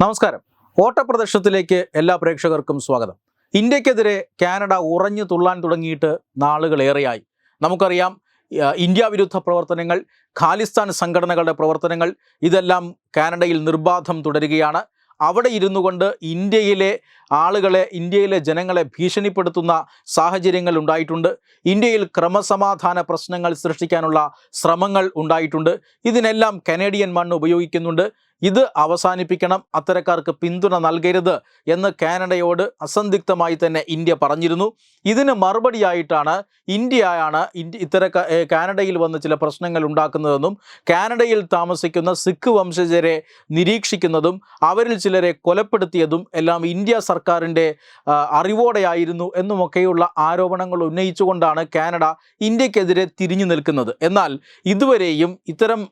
നമസ്കാരം. ഓട്ടപ്രദർശനത്തിലേക്ക് എല്ലാ പ്രേക്ഷകർക്കും സ്വാഗതം. ഇന്ത്യക്കെതിരെ കാനഡ ഉറഞ്ഞു തുള്ളാൻ തുടങ്ങിയിട്ട് നാളുകളേറെയായി. നമുക്കറിയാം ഇന്ത്യ വിരുദ്ധ പ്രവർത്തനങ്ങൾ ഖാലിസ്ഥാൻ സംഘടനകളുടെ പ്രവർത്തനങ്ങൾ ഇതെല്ലാം കാനഡയിൽ നിർബാധം തുടരുകയാണ്. അവിടെ ഇരുന്നു കൊണ്ട് ഇന്ത്യയിലെ ആളുകളെ ഇന്ത്യയിലെ ജനങ്ങളെ ഭീഷണിപ്പെടുത്തുന്ന സാഹചര്യങ്ങൾ ഉണ്ടായിട്ടുണ്ട്. ഇന്ത്യയിൽ ക്രമസമാധാന പ്രശ്നങ്ങൾ സൃഷ്ടിക്കാനുള്ള ശ്രമങ്ങൾ ഉണ്ടായിട്ടുണ്ട്. ഇതിനെല്ലാം കനേഡിയൻ മണ്ണ് ഉപയോഗിക്കുന്നുണ്ട്. ഇത് അവസാനിപ്പിക്കണം. അത്തരക്കാർക്ക് പിന്തുണ നൽകരുത് എന്ന് കാനഡയോട് അസന്ധിഗ്ധമായി തന്നെ ഇന്ത്യ പറഞ്ഞിരുന്നു. ഇതിന് മറുപടിയായിട്ടാണ് ഇന്ത്യയാണ് ഇന്ത്യ ഇത്തരക്ക കാനഡയിൽ വന്ന് ചില പ്രശ്നങ്ങൾ ഉണ്ടാക്കുന്നതെന്നും കാനഡയിൽ താമസിക്കുന്ന സിഖ് വംശജരെ നിരീക്ഷിക്കുന്നതും അവരിൽ ചിലരെ കൊലപ്പെടുത്തിയതും എല്ലാം ഇന്ത്യ സർക്കാരിന്റെ അറിവോടെയായിരുന്നു എന്നുമൊക്കെയുള്ള ആരോപണങ്ങൾ ഉന്നയിച്ചുകൊണ്ടാണ് കാനഡ ഇന്ത്യക്കെതിരെ തിരിഞ്ഞു നിൽക്കുന്നത്. എന്നാൽ ഇതുവരെയും ഇത്തരം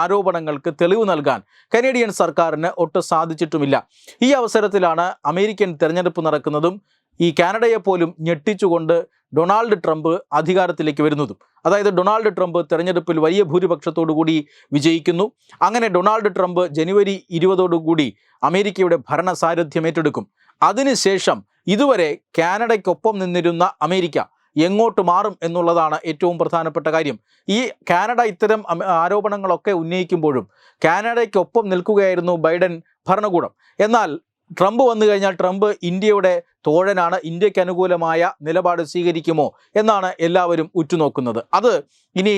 ആരോപണങ്ങൾക്ക് തെളിവ് നൽകാൻ കനേഡിയൻ സർക്കാരിന് ഒട്ടും സാധിച്ചിട്ടുമില്ല. ഈ അവസരത്തിലാണ് അമേരിക്കൻ തെരഞ്ഞെടുപ്പ് നടക്കുന്നതും ഈ കാനഡയെ പോലും ഞെട്ടിച്ചുകൊണ്ട് ഡൊണാൾഡ് ട്രംപ് അധികാരത്തിലേക്ക് വരുന്നതും. അതായത് ഡൊണാൾഡ് ട്രംപ് തെരഞ്ഞെടുപ്പിൽ വലിയ ഭൂരിപക്ഷത്തോടു കൂടി വിജയിക്കുന്നു. അങ്ങനെ ഡൊണാൾഡ് ട്രംപ് ജനുവരി ഇരുപതോടുകൂടി അമേരിക്കയുടെ ഭരണ സാരഥ്യം ഏറ്റെടുക്കും അതിനുശേഷം ഇതുവരെ കാനഡയ്ക്കൊപ്പം നിന്നിരുന്ന അമേരിക്ക എങ്ങോട്ട് മാറും എന്നുള്ളതാണ് ഏറ്റവും പ്രധാനപ്പെട്ട കാര്യം. ഈ കാനഡ ഇത്തരം ആരോപണങ്ങളൊക്കെ ഉന്നയിക്കുമ്പോഴും കാനഡയ്ക്കൊപ്പം നിൽക്കുകയായിരുന്നു ബൈഡൻ ഭരണകൂടം. എന്നാൽ ട്രംപ് വന്നു കഴിഞ്ഞാൽ ട്രംപ് ഇന്ത്യയുടെ തോഴനാണ് ഇന്ത്യയ്ക്ക് അനുകൂലമായ നിലപാട് സ്വീകരിക്കുമോ എന്നാണ് എല്ലാവരും ഉറ്റുനോക്കുന്നത്. അത് ഇനി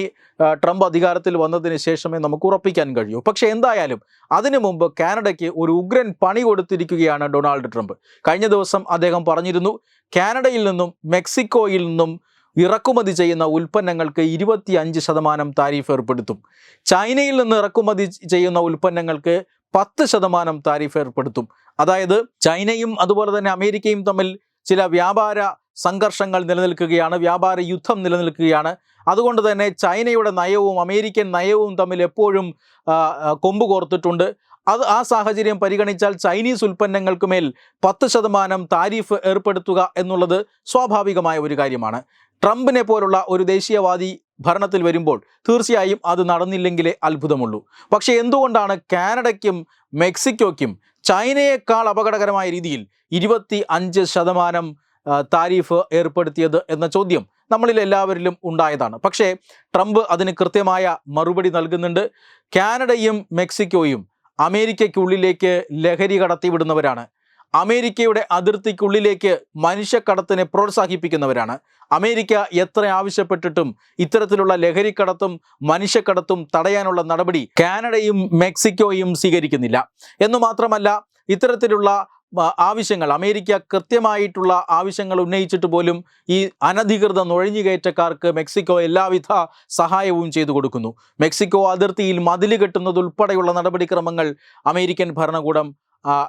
ട്രംപ് അധികാരത്തിൽ വന്നതിന് ശേഷമേ നമുക്ക് ഉറപ്പിക്കാൻ കഴിയൂ. പക്ഷേ എന്തായാലും അതിനു മുമ്പ് കാനഡയ്ക്ക് ഒരു ഉഗ്രൻ പണി കൊടുത്തിരിക്കുകയാണ് ഡൊണാൾഡ് ട്രംപ്. കഴിഞ്ഞ ദിവസം അദ്ദേഹം പറഞ്ഞിരുന്നു കാനഡയിൽ നിന്നും മെക്സിക്കോയിൽ നിന്നും ഇറക്കുമതി ചെയ്യുന്ന ഉൽപ്പന്നങ്ങൾക്ക് ഇരുപത്തി അഞ്ച് ശതമാനം താരിഫ് ഏർപ്പെടുത്തും. ചൈനയിൽ നിന്ന് ഇറക്കുമതി ചെയ്യുന്ന ഉൽപ്പന്നങ്ങൾക്ക് പത്ത് ശതമാനം താരിഫ് ഏർപ്പെടുത്തും. അതായത് ചൈനയും അതുപോലെ തന്നെ അമേരിക്കയും തമ്മിൽ ചില വ്യാപാര സംഘർഷങ്ങൾ നിലനിൽക്കുകയാണ് വ്യാപാര യുദ്ധം നിലനിൽക്കുകയാണ്. അതുകൊണ്ട് തന്നെ ചൈനയുടെ നയവും അമേരിക്കൻ നയവും തമ്മിൽ എപ്പോഴും കൊമ്പ് കോർത്തിട്ടുണ്ട്. അത് ആ സാഹചര്യം പരിഗണിച്ചാൽ ചൈനീസ് ഉൽപ്പന്നങ്ങൾക്ക് മേൽ പത്ത് ശതമാനം താരിഫ് ഏർപ്പെടുത്തുക എന്നുള്ളത് സ്വാഭാവികമായ ഒരു കാര്യമാണ്. ട്രംപിനെ പോലുള്ള ഒരു ദേശീയവാദി ഭരണത്തിൽ വരുമ്പോൾ തീർച്ചയായും അത് നടന്നില്ലെങ്കിലേ അത്ഭുതമുള്ളൂ. പക്ഷേ എന്തുകൊണ്ടാണ് കാനഡയ്ക്കും മെക്സിക്കോയ്ക്കും ചൈനയേക്കാൾ അപകടകരമായ രീതിയിൽ ഇരുപത്തി അഞ്ച് ശതമാനം താരിഫ് ഏർപ്പെടുത്തിയത് എന്ന ചോദ്യം നമ്മളിൽ എല്ലാവരിലും ഉണ്ടായതാണ്. പക്ഷേ ട്രംപ് അതിന് കൃത്യമായ മറുപടി നൽകുന്നുണ്ട്. കാനഡയും മെക്സിക്കോയും അമേരിക്കയ്ക്കുള്ളിലേക്ക് ലഹരി കടത്തിവിടുന്നവരാണ്. അമേരിക്കയുടെ അതിർത്തിക്കുള്ളിലേക്ക് മനുഷ്യക്കടത്തിനെ പ്രോത്സാഹിപ്പിക്കുന്നവരാണ്. അമേരിക്ക എത്ര ആവശ്യപ്പെട്ടിട്ടും ഇത്തരത്തിലുള്ള ലഹരിക്കടത്തും മനുഷ്യക്കടത്തും തടയാനുള്ള നടപടി കാനഡയും മെക്സിക്കോയും സ്വീകരിക്കുന്നില്ല. എന്നു മാത്രമല്ല ഇത്തരത്തിലുള്ള ആവശ്യങ്ങൾ അമേരിക്ക കൃത്യമായിട്ടുള്ള ആവശ്യങ്ങൾ ഉന്നയിച്ചിട്ട് പോലും ഈ അനധികൃത നുഴഞ്ഞുകയറ്റക്കാർക്ക് മെക്സിക്കോ എല്ലാവിധ സഹായവും ചെയ്തു കൊടുക്കുന്നു. മെക്സിക്കോ അതിർത്തിയിൽ മതിൽ കെട്ടുന്നതുൾപ്പെടെയുള്ള നടപടിക്രമങ്ങൾ അമേരിക്കൻ ഭരണകൂടം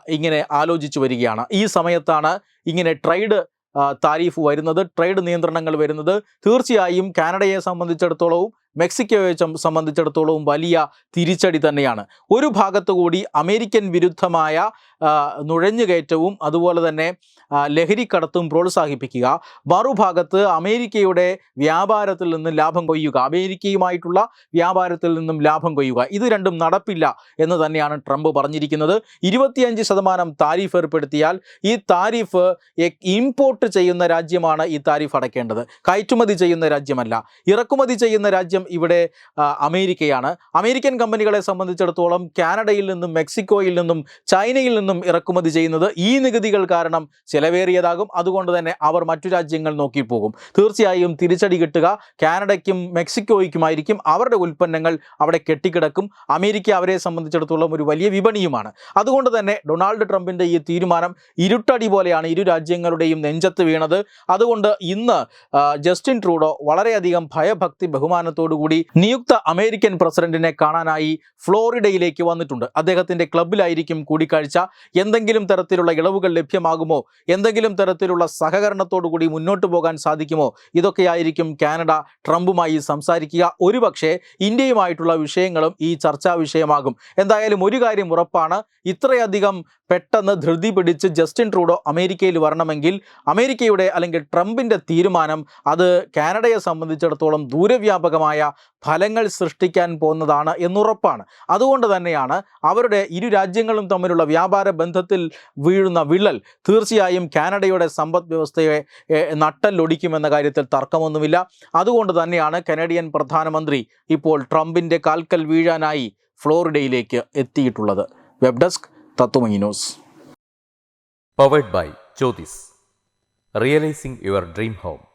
ഇങ്ങനെ ആലോചിച്ചു വരികയാണ്. ഈ സമയത്താണ് ഇങ്ങനെ ട്രേഡ് താരീഫ് വരുന്നത്. ട്രേഡ് നിയന്ത്രണങ്ങൾ വരുന്നത്. തീർച്ചയായും കാനഡയെ സംബന്ധിച്ചിടത്തോളവും മെക്സിക്കോയെ സംബന്ധിച്ചിടത്തോളം വലിയ തിരിച്ചടി തന്നെയാണ്. ഒരു ഭാഗത്തുകൂടി അമേരിക്കൻ വിരുദ്ധമായ നുഴഞ്ഞുകയറ്റവും അതുപോലെ തന്നെ ലഹരിക്കടത്തും പ്രോത്സാഹിപ്പിക്കുക. മറുഭാഗത്ത് അമേരിക്കയുടെ വ്യാപാരത്തിൽ നിന്നും ലാഭം കൊയ്യുക. അമേരിക്കയുമായിട്ടുള്ള വ്യാപാരത്തിൽ നിന്നും ലാഭം കൊയ്യുക. ഇത് രണ്ടും നടപ്പില്ല എന്ന് തന്നെയാണ് ട്രംപ് പറഞ്ഞിരിക്കുന്നത്. ഇരുപത്തിയഞ്ച് ശതമാനം താരിഫ് ഏർപ്പെടുത്തിയാൽ ഈ താരിഫ് ഇമ്പോർട്ട് ചെയ്യുന്ന രാജ്യമാണ് ഈ താരിഫ് അടയ്ക്കേണ്ടത്. കയറ്റുമതി ചെയ്യുന്ന രാജ്യമല്ല. ഇറക്കുമതി ചെയ്യുന്ന രാജ്യം ഇവിടെ അമേരിക്കയാണ്. അമേരിക്കൻ കമ്പനികളെ സംബന്ധിച്ചിടത്തോളം കാനഡയിൽ നിന്നും മെക്സിക്കോയിൽ നിന്നും ചൈനയിൽ നിന്നും ഇറക്കുമതി ചെയ്യുന്നത് ഈ നികുതികൾ കാരണം ചിലവേറിയതാകും. അതുകൊണ്ട് തന്നെ അവർ മറ്റു രാജ്യങ്ങൾ നോക്കി പോകും. തീർച്ചയായും തിരിച്ചടി കിട്ടുക. കാനഡയ്ക്കും മെക്സിക്കോയ്ക്കുമായിരിക്കും. അവരുടെ ഉൽപ്പന്നങ്ങൾ അവിടെ കെട്ടിക്കിടക്കും. അമേരിക്ക അവരെ സംബന്ധിച്ചിടത്തോളം ഒരു വലിയ വിപണിയുമാണ്. അതുകൊണ്ട് തന്നെ ഡൊണാൾഡ് ട്രംപിന്റെ ഈ തീരുമാനം ഇരുട്ടടി പോലെയാണ് ഇരു രാജ്യങ്ങളുടെയും നെഞ്ചത്ത് വീണത്. അതുകൊണ്ട് ഇന്ന് ജസ്റ്റിൻ ട്രൂഡോ വളരെയധികം ഭയഭക്തി ബഹുമാനത്തോടു കൂടി നിയുക്ത അമേരിക്കൻ പ്രസിഡന്റിനെ കാണാനായി ഫ്ലോറിഡയിലേക്ക് വന്നിട്ടുണ്ട്. അദ്ദേഹത്തിന്റെ ക്ലബിലായിരിക്കും കൂടിക്കാഴ്ച. എന്തെങ്കിലും തരത്തിലുള്ള ഇളവുകൾ ലഭ്യമാകുമോ? എന്തെങ്കിലും തരത്തിലുള്ള സഹകരണത്തോടു കൂടി മുന്നോട്ട് പോകാൻ സാധിക്കുമോ? ഇതൊക്കെയായിരിക്കും കാനഡ ട്രംപുമായി സംസാരിക്കുക. ഒരുപക്ഷെ ഇന്ത്യയുമായിട്ടുള്ള വിഷയങ്ങളും ഈ ചർച്ചാ വിഷയമാകും. എന്തായാലും ഒരു കാര്യം ഉറപ്പാണ്. ഇത്രയധികം പെട്ടെന്ന് ധൃതി പിടിച്ച് ജസ്റ്റിൻ ട്രൂഡോ അമേരിക്കയിൽ വരണമെങ്കിൽ അമേരിക്കയുടെ അല്ലെങ്കിൽ ട്രംപിന്റെ തീരുമാനം അത് കാനഡയെ സംബന്ധിച്ചിടത്തോളം ദൂരവ്യാപകമായ ഫലങ്ങൾ സൃഷ്ടിക്കാൻ പോകുന്നതാണ് എന്നുറപ്പാണ്. അതുകൊണ്ട് തന്നെയാണ് അവരുടെ ഇരു രാജ്യങ്ങളും തമ്മിലുള്ള വ്യാപാര ബന്ധത്തിൽ വീഴുന്ന വിള്ളൽ തീർച്ചയായും കാനഡയുടെ സമ്പദ് വ്യവസ്ഥയെ നട്ടല്ലൊടിക്കുമെന്ന കാര്യത്തിൽ തർക്കമൊന്നുമില്ല. അതുകൊണ്ട് തന്നെയാണ് കനേഡിയൻ പ്രധാനമന്ത്രി ഇപ്പോൾ ട്രംപിന്റെ കാൽക്കൽ വീഴാനായി ഫ്ലോറിഡയിലേക്ക് എത്തിയിട്ടുള്ളത്. Web desk തത്വമി news. Powered by Jyothis realising your dream home.